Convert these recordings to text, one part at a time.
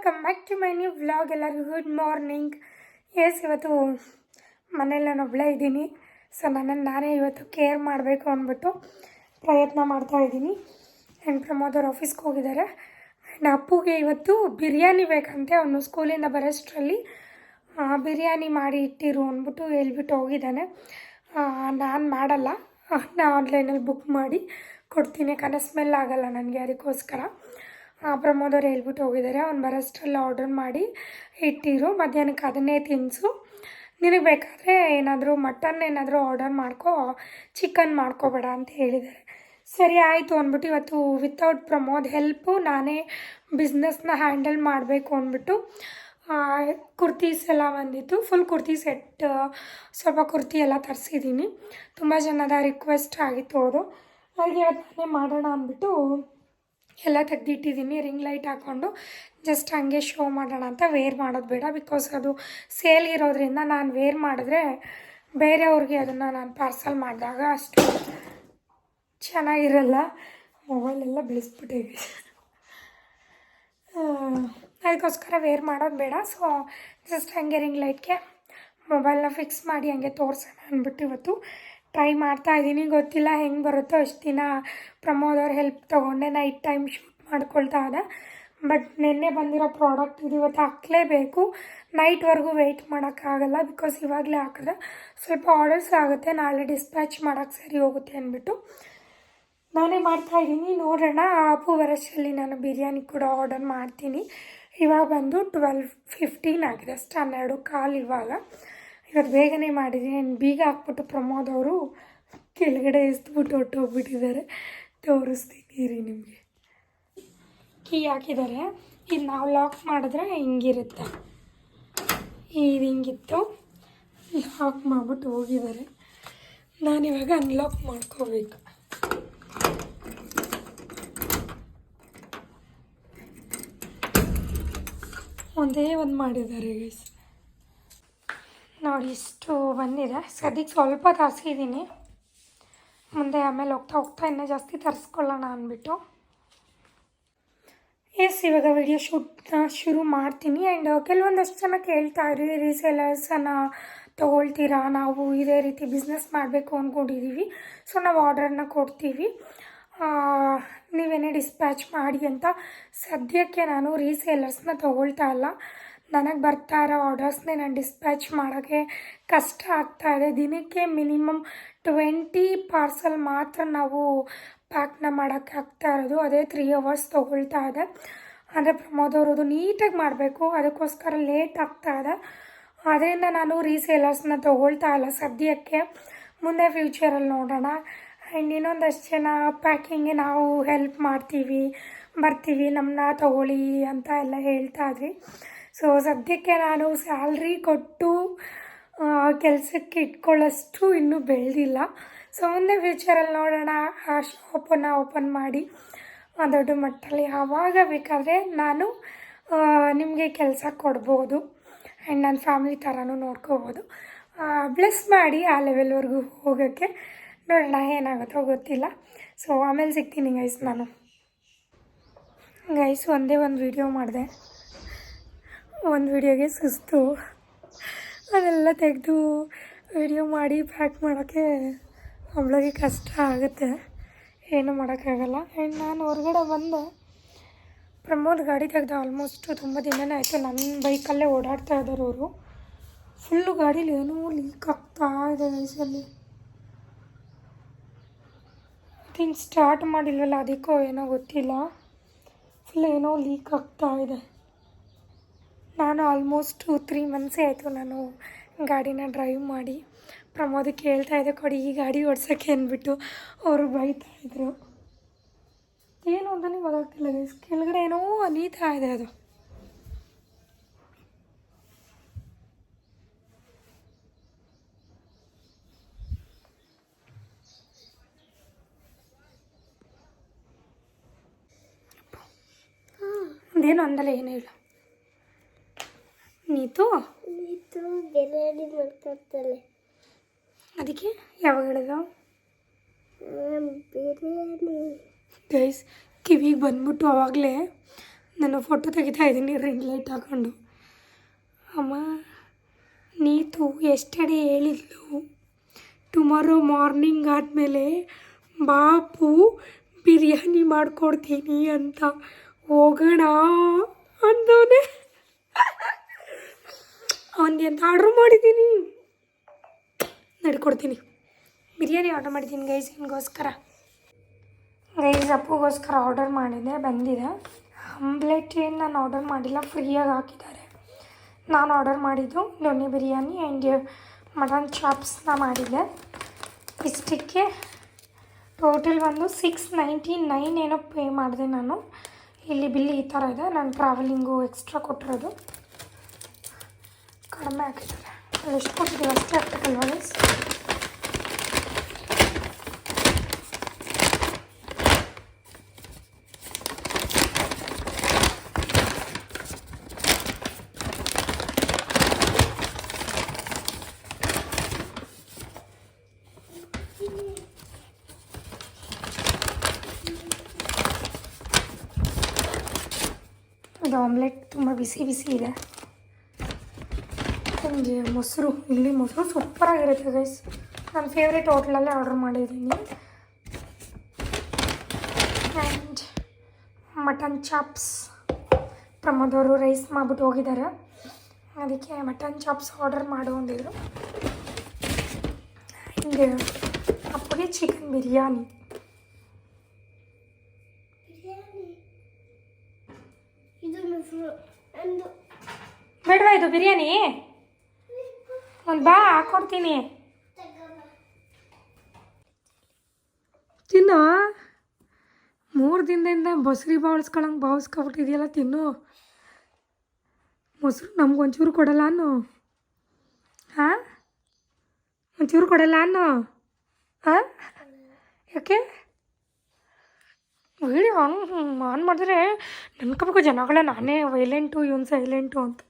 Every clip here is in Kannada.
Welcome back to my new vlog ಎಲ್ಲರಿಗೂ ಗುಡ್ ಮಾರ್ನಿಂಗ್ ಎಸ್ ಇವತ್ತು ಮನೇಲಿ ನಾನು ಒಬ್ಬಳೇ ಇದ್ದೀನಿ. ಸೊ ನನ್ನನ್ನು ನಾನೇ ಇವತ್ತು ಕೇರ್ ಮಾಡಬೇಕು ಅಂದ್ಬಿಟ್ಟು ಪ್ರಯತ್ನ ಮಾಡ್ತಾ ಇದ್ದೀನಿ. ಆ್ಯಂಡ್ ಪ್ರಮೋದ್ ಅವ್ರ ಆಫೀಸ್ಗೆ ಹೋಗಿದ್ದಾರೆ. ಆ್ಯಂಡ್ ಅಪ್ಪುಗೆ ಇವತ್ತು ಬಿರಿಯಾನಿ ಬೇಕಂತೆ. ಅವನು ಸ್ಕೂಲಿಂದ ಬರೋಷ್ಟರಲ್ಲಿ ಬಿರಿಯಾನಿ ಮಾಡಿ ಇಟ್ಟಿರು ಅಂದ್ಬಿಟ್ಟು ಹೇಳ್ಬಿಟ್ಟು ಹೋಗಿದ್ದಾನೆ. ನಾನು ಮಾಡಲ್ಲ. ನಾನು ಆನ್ಲೈನಲ್ಲಿ ಬುಕ್ ಮಾಡಿ ಕೊಡ್ತೀನಿ. ಯಾಕಂದರೆ ಸ್ಮೆಲ್ ಆಗಲ್ಲ ನನಗೆ ಅದಕ್ಕೋಸ್ಕರ. ಪ್ರಮೋದ್ ಅವ್ರು ಹೇಳ್ಬಿಟ್ಟು ಹೋಗಿದ್ದಾರೆ. ಅವ್ನು ಬರೋಷ್ಟರಲ್ಲಿ ಆರ್ಡರ್ ಮಾಡಿ ಇಟ್ಟಿರು. ಮಧ್ಯಾಹ್ನಕ್ಕೆ ಅದನ್ನೇ ತಿನ್ನಿಸು ನಿನಗೆ ಬೇಕಾದರೆ ಏನಾದರೂ ಮಟನ್ ಏನಾದರೂ ಆರ್ಡರ್ ಮಾಡ್ಕೋ ಚಿಕನ್ ಮಾಡ್ಕೋಬೇಡ ಅಂತ ಹೇಳಿದ್ದಾರೆ. ಸರಿ, ಆಯಿತು ಅಂದ್ಬಿಟ್ಟು ಇವತ್ತು ವಿತೌಟ್ ಪ್ರಮೋದ್ ಹೆಲ್ಪು ನಾನೇ ಬಿಸ್ನೆಸ್ನ ಹ್ಯಾಂಡಲ್ ಮಾಡಬೇಕು ಅಂದ್ಬಿಟ್ಟು ಕುರ್ತೀಸ್ ಎಲ್ಲ ಬಂದಿತ್ತು. ಫುಲ್ ಕುರ್ತಿ ಸೆಟ್ ಸ್ವಲ್ಪ ಕುರ್ತಿ ಎಲ್ಲ ತರಿಸಿದ್ದೀನಿ. ತುಂಬ ಜನದ ರಿಕ್ವೆಸ್ಟ್ ಆಗಿತ್ತು ಅವರು ಅವ್ರಿಗೆ ಇವತ್ತು ನಾನೇ ಮಾಡೋಣ ಅಂದ್ಬಿಟ್ಟು ಎಲ್ಲ ತೆಗೆದಿಟ್ಟಿದ್ದೀನಿ ರಿಂಗ್ ಲೈಟ್ ಹಾಕ್ಕೊಂಡು ಜಸ್ಟ್ ಹಂಗೆ ಶೋ ಮಾಡೋಣ ಅಂತ ವೇರ್ ಮಾಡೋದು ಬೇಡ ಬಿಕಾಸ್ ಅದು ಸೇಲ್ ಇರೋದ್ರಿಂದ ನಾನು ವೇರ್ ಮಾಡಿದ್ರೆ ಬೇರೆಯವ್ರಿಗೆ ಅದನ್ನು ನಾನು ಪಾರ್ಸಲ್ ಮಾಡಿದಾಗ ಅಷ್ಟು ಚೆನ್ನಾಗಿರಲ್ಲ. ಮೊಬೈಲೆಲ್ಲ ಬೆಳೆಸ್ಬಿಟ್ಟಿದೆ ಅದಕ್ಕೋಸ್ಕರ ವೇರ್ ಮಾಡೋದು ಬೇಡ. ಸೊ ಜಸ್ಟ್ ಹಂಗೆ ರಿಂಗ್ ಲೈಟ್ಗೆ ಮೊಬೈಲ್ನ ಫಿಕ್ಸ್ ಮಾಡಿ ಹಂಗೆ ತೋರಿಸೋಣ ಅಂದ್ಬಿಟ್ಟು ಇವತ್ತು. ಟ್ರೈ ಮಾಡ್ತಾ ಇದ್ದೀನಿ ಗೊತ್ತಿಲ್ಲ ಹೆಂಗೆ ಬರುತ್ತೋ ಅಷ್ಟು ದಿನ ಪ್ರಮೋದ್ ಅವ್ರ ಹೆಲ್ಪ್ ತೊಗೊಂಡೆ. ನೈಟ್ ಟೈಮ್ ಶೂಟ್ ಮಾಡ್ಕೊಳ್ತಾ ಇದೆ ಬಟ್ ನಿನ್ನೆ ಬಂದಿರೋ ಪ್ರಾಡಕ್ಟ್ ಇದು ಇವತ್ತು ಹಾಕಲೇಬೇಕು. ನೈಟ್ವರೆಗೂ ವೆಯ್ಟ್ ಮಾಡೋಕ್ಕಾಗಲ್ಲ ಬಿಕಾಸ್ ಇವಾಗಲೇ ಹಾಕಿದ್ರೆ ಸ್ವಲ್ಪ ಆರ್ಡರ್ಸ್ ಆಗುತ್ತೆ. ನಾಳೆ ಡಿಸ್ಪ್ಯಾಚ್ ಮಾಡೋಕ್ಕೆ ಸರಿ ಹೋಗುತ್ತೆ ಅಂದ್ಬಿಟ್ಟು ನಾನೇ ಮಾಡ್ತಾ ಇದ್ದೀನಿ ನೋಡೋಣ. ಅಪ್ಪು ವರಸಲ್ಲಿ ನಾನು ಬಿರಿಯಾನಿ ಕೂಡ ಆರ್ಡರ್ ಮಾಡ್ತೀನಿ. ಇವಾಗ ಬಂದು ಟ್ವೆಲ್ ಫಿಫ್ಟೀನ್ ಆಗಿದೆ. ಅಷ್ಟು ಹನ್ನೆರಡು ಕಾಲು ಇವಾಗ. ಇವತ್ತು ಬೇಗನೆ ಮಾಡಿದೆ ಬೀಗ ಹಾಕ್ಬಿಟ್ಟು ಪ್ರಮೋದ್ ಅವರು ಕೆಳಗಡೆ ಎಸ್ಬಿಟ್ಟು ಹೊಟ್ಟೋಗ್ಬಿಟ್ಟಿದ್ದಾರೆ ತೋರಿಸ್ತೀನಿ ರೀ ನಿಮಗೆ. ಕೀ ಹಾಕಿದ್ದಾರೆ. ಇದು ನಾವು ಲಾಕ್ ಮಾಡಿದ್ರೆ ಹಿಂಗಿರುತ್ತೆ. ಇದು ಹಿಂಗಿತ್ತು. ಲಾಕ್ ಮಾಡ್ಬಿಟ್ಟು ಹೋಗಿದ್ದಾರೆ. ನಾನಿವಾಗ ಅನ್ಲಾಕ್ ಮಾಡ್ಕೋಬೇಕು. ಒಂದೇ ಒಂದು ಮಾಡಿದ್ದಾರೆ ಗೈಸ್ ನೋಡಿ ಇಷ್ಟು ಬಂದಿದೆ. ಸದ್ಯಕ್ಕೆ ಸ್ವಲ್ಪ ತರಿಸಿದ್ದೀನಿ ಮುಂದೆ ಆಮೇಲೆ ಹೋಗ್ತಾ ಹೋಗ್ತಾ ಇನ್ನೂ ಜಾಸ್ತಿ ತರಿಸ್ಕೊಳ್ಳೋಣ ಅಂದ್ಬಿಟ್ಟು. ಎಸ್ ಇವಾಗ ವಿಡಿಯೋ ಶೂಟ್ನ ಶುರು ಮಾಡ್ತೀನಿ. ಆ್ಯಂಡ್ ಕೆಲವೊಂದಷ್ಟು ಜನ ಕೇಳ್ತಾ ಇರಿ ರೀಸೇಲರ್ಸನ್ನು ತೊಗೊಳ್ತೀರಾ? ನಾವು ಇದೇ ರೀತಿ ಬಿಸ್ನೆಸ್ ಮಾಡಬೇಕು ಅಂದ್ಕೊಂಡಿದ್ದೀವಿ ಸೊ ನಾವು ಆರ್ಡರ್ನ ಕೊಡ್ತೀವಿ. ನೀವೇನೇ ಡಿಸ್ಪ್ಯಾಚ್ ಮಾಡಿ ಅಂತ ಸದ್ಯಕ್ಕೆ ನಾನು ರೀಸೇಲರ್ಸ್ನ ತೊಗೊಳ್ತಾ ಇಲ್ಲ. ನನಗೆ ಬರ್ತಾ ಇರೋ ಆರ್ಡರ್ಸ್ನೇ ನಾನು ಡಿಸ್ಪ್ಯಾಚ್ ಮಾಡೋಕ್ಕೆ ಕಷ್ಟ ಆಗ್ತಾ ಇದೆ. ದಿನಕ್ಕೆ ಮಿನಿಮಮ್ ಟ್ವೆಂಟಿ ಪಾರ್ಸಲ್ ಮಾತ್ರ ನಾವು ಪ್ಯಾಕ್ನ ಮಾಡೋಕ್ಕೆ ಆಗ್ತಾ ಇರೋದು. ಅದೇ ತ್ರೀ ಅವರ್ಸ್ ತೊಗೊಳ್ತಾ ಇದೆ. ಅಂದರೆ ಪ್ರಮೋದ್ ಅವರು ನೀಟಾಗಿ ಮಾಡಬೇಕು. ಅದಕ್ಕೋಸ್ಕರ ಲೇಟ್ ಆಗ್ತಾ ಇದೆ. ಅದರಿಂದ ನಾನು ರೀಸೇಲರ್ಸ್ನ ತೊಗೊಳ್ತಾ ಇಲ್ಲ ಸದ್ಯಕ್ಕೆ. ಮುಂದೆ ಫ್ಯೂಚರಲ್ಲಿ ನೋಡೋಣ. ಆ್ಯಂಡ್ ಇನ್ನೊಂದಷ್ಟು ಜನ ಪ್ಯಾಕಿಂಗ್ಗೆ ನಾವು ಹೆಲ್ಪ್ ಮಾಡ್ತೀವಿ, ಬರ್ತೀವಿ ನಮ್ಮನ್ನ ತಗೊಳ್ಳಿ ಅಂತ ಎಲ್ಲ ಹೇಳ್ತಾ ಇದ್ವಿ. ಸೊ ಸದ್ಯಕ್ಕೆ ನಾನು ಸ್ಯಾಲ್ರಿ ಕೊಟ್ಟು ಕೆಲಸಕ್ಕೆ ಇಟ್ಕೊಳ್ಳೋಷ್ಟು ಇನ್ನೂ ಬೆಳೆದಿಲ್ಲ. ಸೊ ಮುಂದೆ ಫ್ಯೂಚರಲ್ಲಿ ನೋಡೋಣ. ಆ ಶಾಪನ್ನು ಓಪನ್ ಮಾಡಿ ದೊಡ್ಡ ಮಟ್ಟದಲ್ಲಿ ಆವಾಗ ಬೇಕಾದರೆ ನಾನು ನಿಮಗೆ ಕೆಲಸ ಕೊಡ್ಬೋದು. ಆ್ಯಂಡ್ ನನ್ನ ಫ್ಯಾಮಿಲಿ ಥರನೂ ನೋಡ್ಕೋಬೋದು. ಬ್ಲೆಸ್ ಮಾಡಿ ಆ ಲೆವೆಲ್ವರೆಗೂ ಹೋಗೋಕ್ಕೆ ನೋಡೋಣ ಏನಾಗುತ್ತೋ ಗೊತ್ತಿಲ್ಲ. ಸೊ ಆಮೇಲೆ ಸಿಗ್ತೀನಿ ಗೈಸ್ ನಾನು. ಗೈಸ್ ಒಂದೇ ಒಂದು ವಿಡಿಯೋ ಮಾಡಿದೆ. ಒಂದು ವಿಡಿಯೋಗೆ ಸುಸ್ತು. ಅದೆಲ್ಲ ತೆಗೆದು ವಿಡಿಯೋ ಮಾಡಿ ಪ್ಯಾಕ್ ಮಾಡೋಕ್ಕೆ ಒಬ್ಳಿಗೆ ಕಷ್ಟ ಆಗುತ್ತೆ. ಏನು ಮಾಡೋಕ್ಕಾಗಲ್ಲ. ಆ್ಯಂಡ್ ನಾನು ಹೊರಗಡೆ ಬಂದೆ ಪ್ರಮೋದ್ ಗಾಡಿ ತೆಗೆದು ಆಲ್ಮೋಸ್ಟು ತುಂಬ ದಿನನೇ ಆಯಿತು. ನನ್ನ ಬೈಕಲ್ಲೇ ಓಡಾಡ್ತಾ ಇದ್ದಾರೆ ಅವರು. ಫುಲ್ಲು ಗಾಡೀಲಿ ಏನೋ ಲೀಕ್ ಆಗ್ತಾ ಇದೆ ವಯಸ್ಸಲ್ಲಿ ತಿನ್ ಸ್ಟಾರ್ಟ್ ಮಾಡಿಲ್ವಲ್ಲ, ಅದಕ್ಕೋ ಏನೋ ಗೊತ್ತಿಲ್ಲ. ಫುಲ್ ಏನೋ ಲೀಕ್ ಆಗ್ತಾ ಇದೆ. ನಾನು ಆಲ್ಮೋಸ್ಟ್ ತ್ರೀ ಮಂತ್ಸೇ ಆಯಿತು ನಾನು ಗಾಡಿನ ಡ್ರೈವ್ ಮಾಡಿ. ಪ್ರಮೋದಕ್ಕೆ ಹೇಳ್ತಾ ಇದ್ದೆ, ಕೊಡಿ, ಈ ಗಾಡಿ ಓಡ್ಸೋಕ್ಕೆ ಅಂದ್ಬಿಟ್ಟು. ಅವರು ಬೈತಾ ಇದ್ರು. ಏನು ಅಂತಲೇ ಗೊತ್ತಾಗ್ತಿಲ್ಲ ಗೈಸ್ ಕೆಳಗಡೆ ಏನೋ ಅನೀತಾ ಇದೆ ಅದು. ಅದೇನು ಅಂದಲ್ಲ ಏನೂ ಇಲ್ಲ ನೀತು ಬಿರಿಯಾನಿ ಮಾಡ್ಕೊಡ್ತಾಳೆ ಅದಕ್ಕೆ ಯಾವಾಗ ಹೇಳಿದ ಬಿರಿಯಾನಿ ಗೈಸ್ ಕಿವಿಗೆ ಬಂದ್ಬಿಟ್ಟು ಅವಾಗಲೇ ನಾನು ಫೋಟೋ ತೆಗಿತಾ ಇದ್ದೀನಿ ರಿಂಗ್ ಲೈಟ್ ಹಾಕೊಂಡು. ಅಮ್ಮ ನೀತು ಎಷ್ಟಡೆ ಹೇಳಿದ್ಲು? ಟುಮಾರೋ ಮಾರ್ನಿಂಗ್ ಆದಮೇಲೆ ಬಾಪು ಬಿರಿಯಾನಿ ಮಾಡಿಕೊಡ್ತೀನಿ ಅಂತ ಹೋಗೋಣ ಅಂದವನೇ. ಅವನಿಗೆ ಅಂತ ಆರ್ಡ್ರ್ ಮಾಡಿದ್ದೀನಿ. ನಡ್ಕೊಡ್ತೀನಿ. ಬಿರಿಯಾನಿ ಆರ್ಡರ್ ಮಾಡಿದ್ದೀನಿ ಗೈಸ್ ನಿಮಗೋಸ್ಕರ. ಗೈಸ್ ಅಪ್ಪಗೋಸ್ಕರ ಆರ್ಡರ್ ಮಾಡಿದ್ದೆ, ಬಂದಿದೆ. ಆಮ್ಲೆಟ್ ಏನು ನಾನು ಆರ್ಡರ್ ಮಾಡಿಲ್ಲ, ಫ್ರೀಯಾಗಿ ಹಾಕಿದ್ದಾರೆ. ನಾನು ಆರ್ಡರ್ ಮಾಡಿದ್ದು ದೊಣ್ಣೆ ಬಿರಿಯಾನಿ ಆ್ಯಂಡ್ ಮಟನ್ ಚಾಪ್ಸ್ನ ಮಾಡಿದ್ದೆ. ಇಷ್ಟಕ್ಕೆ ಟೋಟಲ್ ಬಂದು ಸಿಕ್ಸ್ ನೈಂಟಿ ನೈನ್ ಏನೋ ಪೇ ಮಾಡಿದೆ ನಾನು. ಇಲ್ಲಿ ಬಿಲ್ ಈ ಥರ ಇದೆ, ನಾನು ಟ್ರಾವೆಲಿಂಗು ಎಕ್ಸ್ಟ್ರಾ ಕೊಟ್ಟಿರೋದು. ಕಡಿಮೆ ಆಗಿದ್ದಾರೆ ಅಲ್ಲಿ ಎಷ್ಟು ಕೊಟ್ಟಿದ್ದೀವಿ ಅಷ್ಟೇ ಆಗ್ಬೇಕಲ್ವ ಗೈಸ್ ಇದು ಆಮ್ಲೆಟ್ ತುಂಬ ಬಿಸಿ ಬಿಸಿ ಇದೆ ನನಗೆ ಮೊಸರು ಇಲ್ಲಿ ಮೊಸರು ಸೂಪರಾಗಿರುತ್ತೆ ಗೈಸ್ ನನ್ನ ಫೇವ್ರೆಟ್ ಹೋಟ್ಲಲ್ಲೇ ಆರ್ಡರ್ ಮಾಡಿದ್ದೀನಿ. ಆ್ಯಂಡ್ ಮಟನ್ ಚಾಪ್ಸ್ ಪ್ರಮೋದವರು ರೈಸ್ ಮಾಡ್ಬಿಟ್ಟು ಹೋಗಿದ್ದಾರೆ. ಅದಕ್ಕೆ ಮಟನ್ ಚಾಪ್ಸ್ ಆರ್ಡರ್ ಮಾಡು ಅಂದಿದ್ರು. ಹಿಂಗೆ ಅಪ್ಪಗೆ ಚಿಕನ್ ಬಿರಿಯಾನಿ. ಬೇಡವಾ ಇದು ಬಿರಿಯಾನಿ? ಒಂದು ಬಾ, ಹಾಕೊಡ್ತೀನಿ. ತಿನ್ನು? ಮೂರು ದಿನದಿಂದ ಬಸ್ರಿ ಬಾಳಿಸ್ಕೊಳಂಗೆ ಬಾವಿಸ್ಕೊಬಿಟ್ಟಿದೆಯಲ್ಲ ತಿನ್ನು. ಮೊಸರು ನಮ್ಗೊಂಚೂರು ಕೊಡಲ್ಲ ಅನ್ನು. ಹಾಂ ಒಂಚೂರು ಕೊಡಲ್ಲ ಅನ್ನು. ಹಾಂ ಯಾಕೆ? ವಿಡಿಯೋ ಆನ್ ಆನ್ ಮಾಡಿದ್ರೆ ನೆನ್ಕೋಬೇಕು ಜನಗಳ ನಾನೇ ವೈಲೆಂಟು ಇವನು ಸೈಲೆಂಟು ಅಂತ.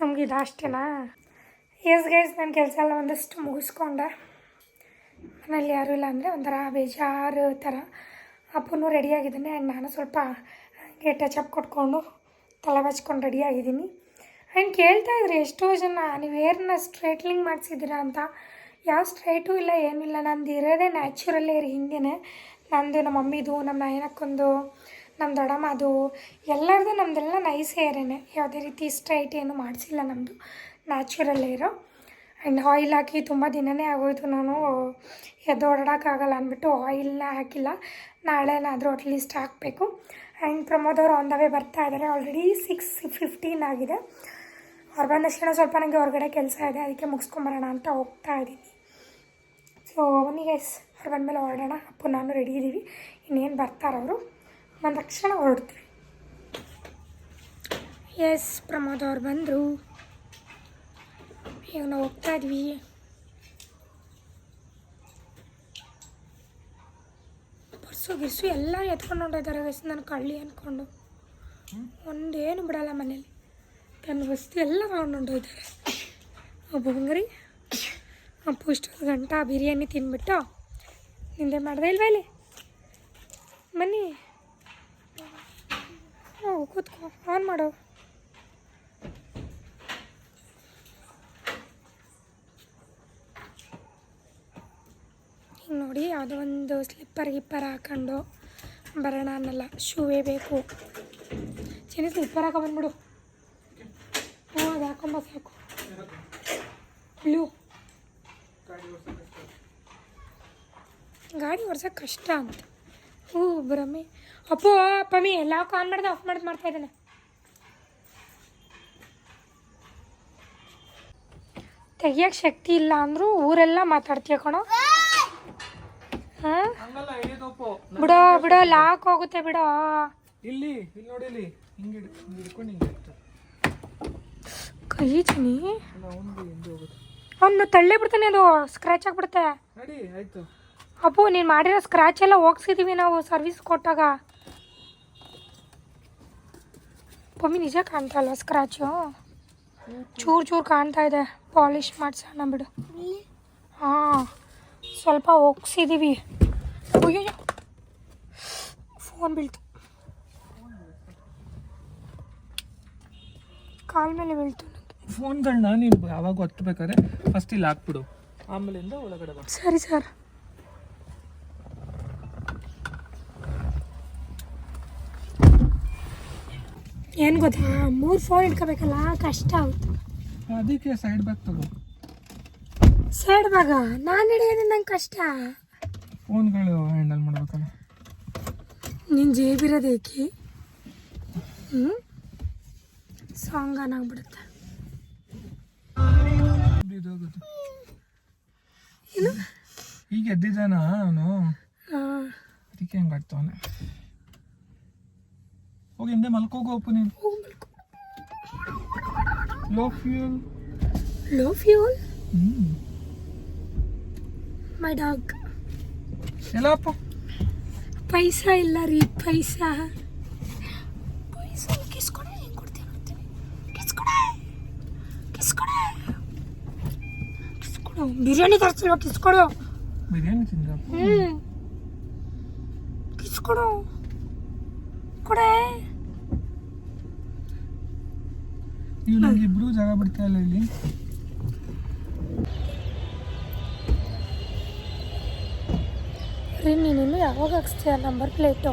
ನಮ್ಗೆ ಇದು ಅಷ್ಟೇನಾ? ಎಸ್ ಗೈಸ್ ನನ್ನ ಕೆಲಸ ಎಲ್ಲ ಒಂದಷ್ಟು ಮುಗಿಸ್ಕೊಂಡೆ. ಮನೇಲಿ ಯಾರು ಇಲ್ಲ ಅಂದರೆ ಒಂಥರ ಬೇಜಾರು ಥರ. ಅಪ್ಪನೂ ರೆಡಿಯಾಗಿದ್ದೀನಿ ಆ್ಯಂಡ್ ನಾನು ಸ್ವಲ್ಪ ಹಾಗೆ ಟಚಪ್ ಕೊಟ್ಕೊಂಡು ತಲೆ ಬಚ್ಕೊಂಡು ರೆಡಿಯಾಗಿದ್ದೀನಿ ಆ್ಯಂಡ್ ಕೇಳ್ತಾ ಇದ್ರಿ, ಎಷ್ಟೋ ಜನ, ನೀವು ಏರ್ನ ಸ್ಟ್ರೈಟ್ಲಿಂಗ್ ಮಾಡಿಸಿದ್ದೀರಾ ಅಂತ. ಯಾವ ಸ್ಟ್ರೈಟು ಇಲ್ಲ, ಏನಿಲ್ಲ. ನಂದು ಇರೋದೇ ನ್ಯಾಚುರಲ್ಲೇ ಏರ್ ಹಿಂದೆನೇ ನಂದು ನಮ್ಮ ಮಮ್ಮಿದು, ನಮ್ಮ ನಾಯನಕ್ಕೊಂದು ನಮ್ಮ ದೊಡ್ಡಮ್ಮದು ಎಲ್ಲರದು ನಮ್ಮದೆಲ್ಲ ನೈಸ್ ಏರೇನೆ ಯಾವುದೇ ರೀತಿ ಸ್ಟ್ರೈಟ್ ಏನು ಮಾಡಿಸಿಲ್ಲ ನಮ್ಮದು ನ್ಯಾಚುರಲ್ ಏರು ಆ್ಯಂಡ್ ಆಯಿಲ್ ಹಾಕಿ ತುಂಬ ದಿನನೇ ಆಗೋಯ್ತು. ನಾನು ಎದ್ದೋಡೋಕ್ಕಾಗಲ್ಲ ಅಂದ್ಬಿಟ್ಟು ಆಯಿಲ್ನ ಹಾಕಿಲ್ಲ. ನಾಳೆನಾದರೂ ಅಟ್ಲೀಸ್ಟ್ ಹಾಕಬೇಕು. ಆ್ಯಂಡ್ ಪ್ರಮೋದ್ ಅವರು ಆನ್ ದ ವೇ ಬರ್ತಾ ಇದ್ದಾರೆ ಆಲ್ರೆಡಿ ಸಿಕ್ಸ್ ಫಿಫ್ಟೀನ್ ಆಗಿದೆ. ಅವ್ರು ಬಂದ ತಕ್ಷಣ ಸ್ವಲ್ಪ ನನಗೆ ಹೊರಗಡೆ ಕೆಲಸ ಇದೆ. ಅದಕ್ಕೆ ಮುಗಿಸ್ಕೊಂಬರೋಣ ಅಂತ ಹೋಗ್ತಾ ಇದ್ದೀನಿ. ಸೊ ಅವನಿಗೆ ಅವ್ರು ಬಂದಮೇಲೆ ಹೊರಡೋಣ ಅಪ್ಪು, ನಾನು ರೆಡಿ ಇದ್ದೀವಿ. ಇನ್ನೇನು ಬರ್ತಾರೆ ಬಂದ ತಕ್ಷಣ ಹೊರಡ್ತೀವಿ ಎಸ್ ಪ್ರಮೋದ್ ಅವ್ರು ಬಂದರು. ಈಗ ನಾವು ಹೋಗ್ತಾ ಇದ್ವಿ. ಪರ್ಸು ಗಿರ್ಸು ಎಲ್ಲ ಎತ್ಕೊಂಡು ಹೊಂಟಿದ್ದಾರೆ ಗೈಸ್ ನಾನು ಕಳ್ಳಿ ಅಂದ್ಕೊಂಡು ಒಂದೇನು ಬಿಡಲ್ಲ ಮನೇಲಿ. ತನ್ನ ವಸ್ತು ಎಲ್ಲ ತಗೊಂಡು ಹೊಂಟೋಯ್ತಾರೆ. ಒಬ್ಬ ಬಂಗ್ರಿ ಅಪ್ಪು ಇಷ್ಟೊಂದು ಗಂಟ ಬಿರಿಯಾನಿ ತಿನ್ಬಿಟ್ಟು ನಿಂದೆ ಮಾಡಿದೆ ಇಲ್ವಾ ಇಲ್ಲಿ? ಬನ್ನಿ. ಹೋಗು ಕೂತ್ಕೋ, ಆನ್ ಮಾಡು. ಹಿಂಗೆ ನೋಡಿ, ಯಾವುದೋ ಒಂದು ಸ್ಲಿಪ್ಪರ್ ಗಿಪ್ಪರ್ ಹಾಕೊಂಡು ಬರೋಣ ಅನ್ನಲ್ಲ. ಶೂವೇ ಬೇಕು. ಚಿನ್ನ ಸ್ಲಿಪ್ಪರ್ ಹಾಕೊ, ಬಂದ್ಬಿಡು. ಹ್ಞೂ, ಅದು ಹಾಕೊಂಬ ಸಾಕು ಬ್ಲೂ. ಗಾಡಿ ಓಡ್ಸೋಕೆ ಕಷ್ಟ ಅಂತ. ಹ್ಞೂ ಬರಮ್ಮಿ. ಅಪ್ಪೋ ಪಮ್ಮಿ ಲಾಕ್ ಆನ್ ಮಾಡ್ದೆ ಆಫ್ ಮಾಡ್ದು ಮಾಡ್ತಾ ಇದ್ದಾನೆ. ತೆಗಿಯೋಕ್ಕೆ ಶಕ್ತಿ ಇಲ್ಲ ಅಂದರೂ ಊರೆಲ್ಲ ಮಾತಾಡ್ತೀಯ ಕಣೋ? ಹಾಂ? ಬಿಡೋ ಬಿಡೋ ಲಾಕ್ ಹೋಗುತ್ತೆ ಬಿಡೋ. ಇಲ್ಲಿ ಇಲ್ಲಿ ನೋಡಿ ಇಲ್ಲಿ. ಹಿಂಗೆ ಹಿಡ್- ಹಿಂಗೆ ಹಿಡ್ಕೊಂಡು ಹಿಂಗೆ ಇಟ್ಟು ಕೈ ಚಿನಿ ಅವನು ತಳ್ಳಿ ಬಿಡ್ತಾನೆ ಅದು ಸ್ಕ್ರಾಚ್ ಆಗಿಬಿಡುತ್ತೆ. ನಡಿ ಆಯ್ತು. ಅಪ್ಪು ನೀನು ಮಾಡಿರೋ ಸ್ಕ್ರ್ಯಾಚ್ ಎಲ್ಲ ಹೋಗ್ಸಿದ್ದೀವಿ ನಾವು ಸರ್ವಿಸ್ ಕೊಟ್ಟಾಗ. ಪಮ್ಮಿ ನಿಜ ಕಾಣ್ತಾ ಅಲ್ವಾ ಸ್ಕ್ರ್ಯಾಚು ಚೂರು ಚೂರು ಕಾಣ್ತಾ ಇದೆ. ಪಾಲಿಷ್ ಮಾಡಿಸೋಣ ಬಿಡು. ಹಾಂ ಸ್ವಲ್ಪ ಒಗ್ಸಿದ್ದೀವಿ ಅಯ್ಯೋ ಫೋನ್ ಬೀಳ್ತು. ಕಾಲ್ ಮೇಲೆ ಬೀಳ್ತು ಫೋನ್ಗಳನ್ನ ನೀನು ಯಾವಾಗ ಒತ್ತಬೇಕಾದ್ರೆ ಫಸ್ಟ್ ಇಲ್ಲಿ ಹಾಕ್ಬಿಡು. ಆಮೇಲಿಂದ ಒಳಗಡೆ ಸರಿ ಸರ್. ಏನು ಗೊತ್ತಾ? ಮೂರು ಫೋನ್ ಇಟ್ಕೋಬೇಕಲ್ಲ ಕಷ್ಟ ಆಗುತ್ತೆ. ಅದಕ್ಕೆ ಸೈಡ್ ಬ್ಯಾಗ್ ತಗೋ. ಸೈಡ್ ಬಾಗ ನಾನು ಹಿಡಿಯೋದು ನಂಗೆ ಕಷ್ಟ? ಫೋನ್ಗಳು ಹ್ಯಾಂಡಲ್ ಮಾಡ್ಬೇಕಲ್ಲ. ನಿನ್ನ ಜೇಬಿರೋದೇಕಿ ಹ್ಞೂ ಸಾಂಗ್ ಆನ್ ಆಗ್ಬಿಡುತ್ತೆ. ಈಗ ಎದ್ದಿದ್ದಾನ ಅವನು? ಅದಕ್ಕೆ ಹೆಂಗೆ ಆಡ್ತಾವನೆ. ಹೋಗಿ ಹಿಂದೆ ಮಲ್ಕೋಗು ಅಪ್ಪು ನೀನು low fuel low fuel my dog ಎಲ್ಲ ಅಪ್ಪ ಪೈಸಾ ಇಲ್ಲ ರೀ ಪೈಸಾ ಪೈಸಾ ಕಿಸ್ಕೊಡೆ ಹೆಂಗೆ ಕೊಡ್ತೀನಿ ನೋಡ್ತೀನಿ ಕಿಸ್ಕೊಡೆ ಕಿಸ್ಕೊಡೆ ಕಿಸ್ಕೊಡು ಬಿರಿಯಾನಿ ತರಿಸಿಲ್ವ ಕಿಸ್ಕೊಡು ಬಿರಿಯಾನಿ ತಿಂದ ಹ್ಞೂ ಕಿಸ್ಕೊಡು ಕೊಡೆ ನೀವು ನಂಗೆ ಇಬ್ರು ಜಾಗ ಬಿಡ್ತಾ ಇಲ್ಲ ಇಲ್ಲಿ ರೀ ನೀನಿನ್ನು ಯಾವಾಗ ಹಾಕ್ಸ್ತೀಯ ನಂಬರ್ ಪ್ಲೇಟು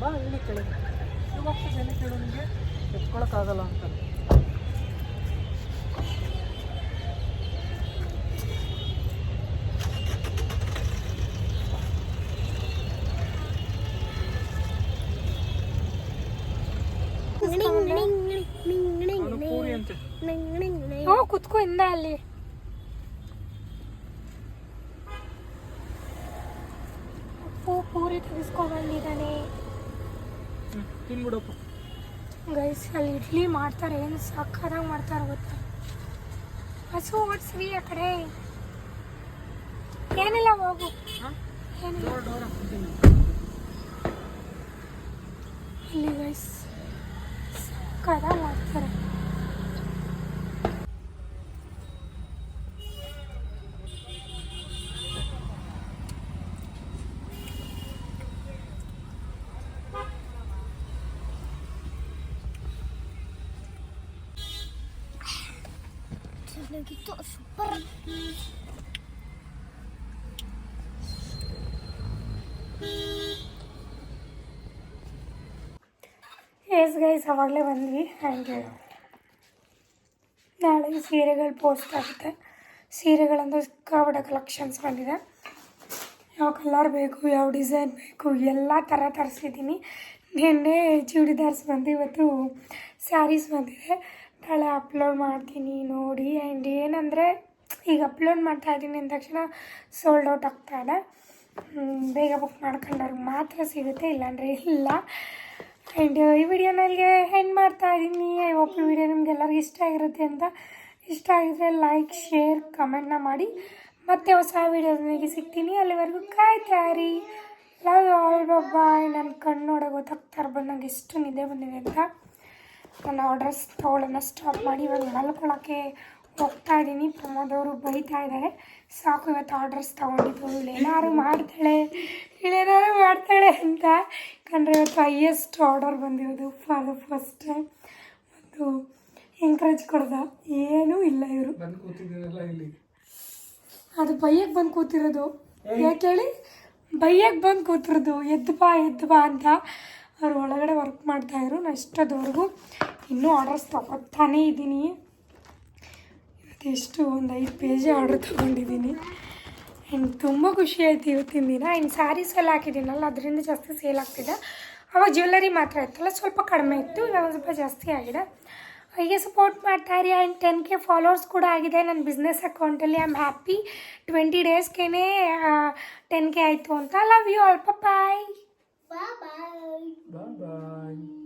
ಬಾ ಇಲ್ಲಿ ಕೆಳಗೆ ನೀವು ಹೋಗ್ತಿದ್ದೆ ಎಲ್ಲಿ ಕೇಳು ನಿಮಗೆ ಎತ್ಕೊಳಕ್ಕಾಗಲ್ಲ ಅಂತ ಹ್ಞೂ ಇಂದ ಅಲ್ಲಿ ಅಪ್ಪು ಪೂರಿ ತೆಗೆಸ್ಕೊಂಡ್ಬಂದಿದ್ದಾನೆ ಗೈಸ್ ಅಲ್ಲಿ ಇಡ್ಲಿ ಮಾಡ್ತಾರೆ ಏನು ಸಕ್ಕತ್ತಾಗಿ ಮಾಡ್ತಾರೆ ಗೊತ್ತಾ ಹಸು ಓಡಿಸ್ರಿ ಆ ಕಡೆ ಏನಿಲ್ಲ ಹೋಗು ಇಲ್ಲಿ ಡೋರ್ ಹಾಕ್ತೀನಿ ಇಲ್ಲಿ ಗೈಸ್ ಸಕ್ಕತ್ತಾಗಿ ಮಾಡ್ತಾರೆ ಚೆನ್ನಾಗಿತ್ತು ಎಸ್ ಗೈಸ್ ಅವಾಗಲೇ ಬಂದ್ವಿ. ಆ್ಯಂಡ್ ನಾಳೆ ಸೀರೆಗಳು ಪೋಸ್ಟ್ ಆಗುತ್ತೆ. ಸೀರೆಗಳಂದ್ರೆ ಸಿಕ್ಕಾಪಟ್ಟೆ ಕಲೆಕ್ಷನ್ಸ್ ಬಂದಿದೆ. ಯಾವ ಕಲರ್ ಬೇಕು, ಯಾವ ಡಿಸೈನ್ ಬೇಕು, ಎಲ್ಲ ಥರ ತರಿಸಿದ್ದೀನಿ. ನಿನ್ನೆ ಚೂಡಿದಾರ್ಸ್ ಬಂದು ಇವತ್ತು ಸ್ಯಾರೀಸ್ ಬಂದಿದೆ. ನಾಳೆ ಅಪ್ಲೋಡ್ ಮಾಡ್ತೀನಿ ನೋಡಿ. ಆ್ಯಂಡ್ ಏನಂದರೆ, ಈಗ ಅಪ್ಲೋಡ್ ಮಾಡ್ತಾ ಇದ್ದೀನಿ ಅಂದ ತಕ್ಷಣ ಸೋಲ್ಡ್ ಔಟ್ ಆಗ್ತಾ ಇದೆ. ಬೇಗ ಬುಕ್ ಮಾಡ್ಕೊಂಡವ್ರಿಗೆ ಮಾತ್ರ ಸಿಗುತ್ತೆ, ಇಲ್ಲಾಂದರೆ ಇಲ್ಲ. ಆ್ಯಂಡ್ ಈ ವಿಡಿಯೋನಲ್ಲಿಗೆ ಹೆಂಡ್ ಮಾಡ್ತಾ ಇದ್ದೀನಿ. ಐ ಹೋಪ್ ಈ ವಿಡಿಯೋ ನಿಮ್ಗೆ ಎಲ್ಲರಿಗೂ ಇಷ್ಟ ಆಗಿರುತ್ತೆ ಅಂತ ಇಷ್ಟ ಆಗಿದ್ರೆ ಲೈಕ್ ಶೇರ್ ಕಮೆಂಟ್ನ ಮಾಡಿ. ಮತ್ತೆ ಹೊಸ ವಿಡಿಯೋದೊಂದಿಗೆ ಸಿಗ್ತೀನಿ. ಅಲ್ಲಿವರೆಗೂ ಕಾಯ್ತಾ ಇರಿ ಲವ್ ಆಲ್ ಬಾಯ್ ನನ್ನ ಕಣ್ಣು ಗೊತ್ತಾಗ್ತಾ ಇರ್ಬೋದು ನಂಗೆ ಎಷ್ಟು ನಿದ್ದೆ ಬಂದಿದೆ ಅಂತ. ನನ್ನ ಆರ್ಡರ್ಸ್ ತೊಗೊಳ್ಳೋಣ ಸ್ಟಾಪ್ ಮಾಡಿ. ಇವಾಗ ಮಲ್ಕೊಳ್ಳೋಕ್ಕೆ ಹೋಗ್ತಾ ಇದ್ದೀನಿ ಪ್ರಮೋದವರು ಬೈತಾ ಇದ್ದಾರೆ. ಸಾಕು ಇವತ್ತು ಆರ್ಡರ್ಸ್ ತೊಗೊಂಡಿದ್ದು. ಏನಾದ್ರು ಮಾಡ್ತಾಳೆ. ಇವಳೇನಾದ್ರು ಮಾಡ್ತಾಳೆ ಅಂತ. ಯಾಕಂದರೆ ಇವತ್ತು ಹೈಯೆಸ್ಟ್ ಆರ್ಡರ್ ಬಂದಿರೋದು ಫಾರ್ ದ ಫಸ್ಟ್ ಟೈಮ್ ಒಂದು ಎಂಕರೇಜ್ ಕೊಡ್ದ. ಏನೂ ಇಲ್ಲ ಇವರು. ಅದು ಬೈಯಕ್ಕೆ ಬಂದು ಕೂತಿರೋದು. ಯಾಕೆ ಹೇಳಿ? ಬೈಯಕ್ಕೆ ಬಂದು ಕೂತಿರೋದು. ಎದ್ದು ಬಾ ಎದ್ದು ಬಾ ಅಂತ ಅವ್ರು ಒಳಗಡೆ ವರ್ಕ್ ಮಾಡ್ತಾಯಿದ್ರು ನಾನು ಇಷ್ಟದವರೆಗೂ ಇನ್ನೂ ಆರ್ಡರ್ಸ್ ತಗೋತಾನೇ ಇದ್ದೀನಿ. ಎಷ್ಟು ಒಂದು ಐದು ಪೇಜ್ ಆರ್ಡರ್ ತೊಗೊಂಡಿದ್ದೀನಿ. ಆ್ಯಂಡ್ ತುಂಬ ಖುಷಿ ಆಯ್ತು ಇವತ್ತಿನ ದಿನ. ಆ್ಯಂಡ್ ಸ್ಯಾರೀಸ್ ಎಲ್ಲ ಹಾಕಿದ್ದೀನಲ್ಲ ಅದರಿಂದ ಜಾಸ್ತಿ ಸೇಲ್ ಆಗ್ತಿದೆ. ಅವಾಗ ಜ್ಯುವೆಲ್ಲರಿ ಮಾತ್ರ ಇತ್ತಲ್ಲ ಸ್ವಲ್ಪ ಕಡಿಮೆ ಇತ್ತು ಇವಾಗ ಸ್ವಲ್ಪ ಜಾಸ್ತಿ ಆಗಿದೆ. ಹೀಗೆ ಸಪೋರ್ಟ್ ಮಾಡ್ತಾ ಇರಿ. ಆ್ಯಂಡ್ ಟೆನ್ ಕೆ ಫಾಲೋವರ್ಸ್ ಕೂಡ ಆಗಿದೆ ನನ್ನ ಬಿಸ್ನೆಸ್ ಅಕೌಂಟಲ್ಲಿ ಐ ಆಮ್ ಹ್ಯಾಪಿ ಟ್ವೆಂಟಿ ಡೇಸ್ಗೇ ಟೆನ್ ಕೆ ಆಯಿತು ಅಂತ. ಲವ್ ಯು ಅಲ್ಪ ಬಾಯ್ ಬಾಯ್ ಬಾಯ್ ಬಾಯ್ ಬಾಯ್